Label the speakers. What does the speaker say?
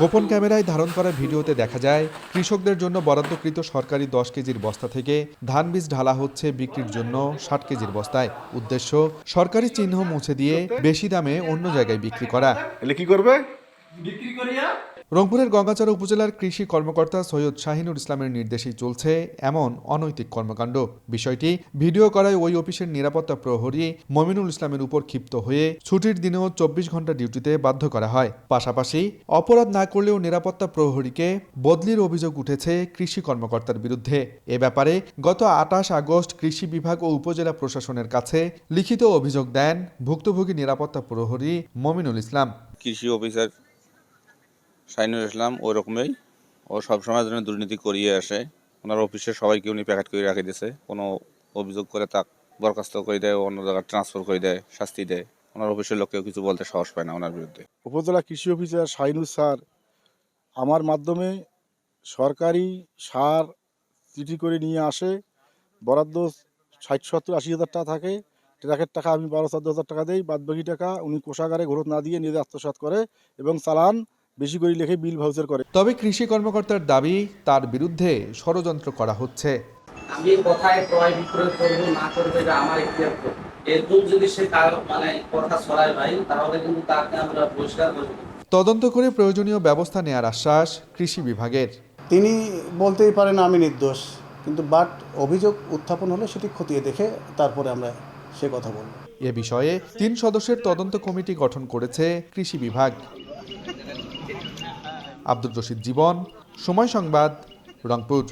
Speaker 1: গোপন ক্যামেরায় ধারণ করা ভিডিওতে দেখা যায়, কৃষকদের জন্য বরাদ্দকৃত সরকারি দশ কেজির বস্তা থেকে ধান বীজ ঢালা হচ্ছে বিক্রির জন্য ষাট কেজির বস্তায়। উদ্দেশ্য, সরকারি চিহ্ন মুছে দিয়ে বেশি দামে অন্য জায়গায় বিক্রি করা।
Speaker 2: কি করবে?
Speaker 3: বিক্রি করিয়া
Speaker 1: রংপুরের গঙ্গাচড়া উপজেলার কৃষি কর্মকর্তা সৈয়দ শাহিনুর ইসলামের নির্দেশেই চলছে এমন অনৈতিক কর্মকাণ্ড। বিষয়টি ভিডিও করায় ওই অফিসের নিরাপত্তা প্রহরী মমিনুল ইসলামের উপর ক্ষিপ্ত হয়ে ছুটির দিনেও চব্বিশ ঘণ্টা ডিউটিতে বাধ্য করা হয়। পাশাপাশি অপরাধ না করলেও নিরাপত্তা প্রহরীকে বদলির অভিযোগ উঠেছে কৃষি কর্মকর্তার বিরুদ্ধে। এ ব্যাপারে গত আটাশ আগস্ট কৃষি বিভাগ ও উপজেলা প্রশাসনের কাছে লিখিত অভিযোগ দেন ভুক্তভোগী নিরাপত্তা প্রহরী মমিনুল ইসলাম।
Speaker 4: কৃষি অফিসার শাইনুল ইসলাম ওই রকমই। ও সবসময় জন্য দুর্নীতি করিয়ে আসে। ওনার অফিসে সবাইকে উনি প্যাকেট করে রাখে দিয়েছে। কোনো অভিযোগ করে তাক বরখাস্ত করে দেয়, অন্য জায়গায় ট্রান্সফার করে দেয়, শাস্তি দেয়। ওনার অফিসের লোককেও কিছু বলতে সাহস পায় না ওনার বিরুদ্ধে।
Speaker 2: উপজেলা কৃষি অফিসার শাহিনুর স্যার, আমার মাধ্যমে সরকারি সার চিঠি করে নিয়ে আসে। বরাদ্দ ষাট, সত্তর, আশি হাজার টাকা থাকে। ট্রাকের টাকা আমি বারো, চোদ্দ হাজার টাকা দেই। বাদ বাকি টাকা উনি কোষাগারে ঘরত না দিয়ে নিজে আত্মসাৎ করে এবং চালান। বেশি করে লিখে বিল ভাউচার করে।
Speaker 1: তবে কৃষি কর্মকর্তার দাবি তার বিরুদ্ধে ষড়যন্ত্র করা হচ্ছে।
Speaker 3: আমি কোথায় ক্রয় বিক্রয় করব না করব এটা আমার ইতিহাস। এরকম যদি সে কারও মানে কথা ছড়ায় ভাই তাহলে কিন্তু তাকে আমরা পরিষ্কার করব।
Speaker 1: তদন্ত করে প্রয়োজনীয় ব্যবস্থা নেয়ার আশ্বাস কৃষি বিভাগের।
Speaker 5: তিনি বলতেই পারেন আমি নির্দোষ কিন্তু বাট অভিযোগ উত্থাপন হলে সেটি খতিয়ে দেখে তারপরে আমরা সে কথা বলব।
Speaker 1: এ বিষয়ে তিন সদস্যের তদন্ত কমিটি গঠন করেছে কৃষি বিভাগ। আব্দুর রশিদ জীবন সময় সংবাদ রংপুর।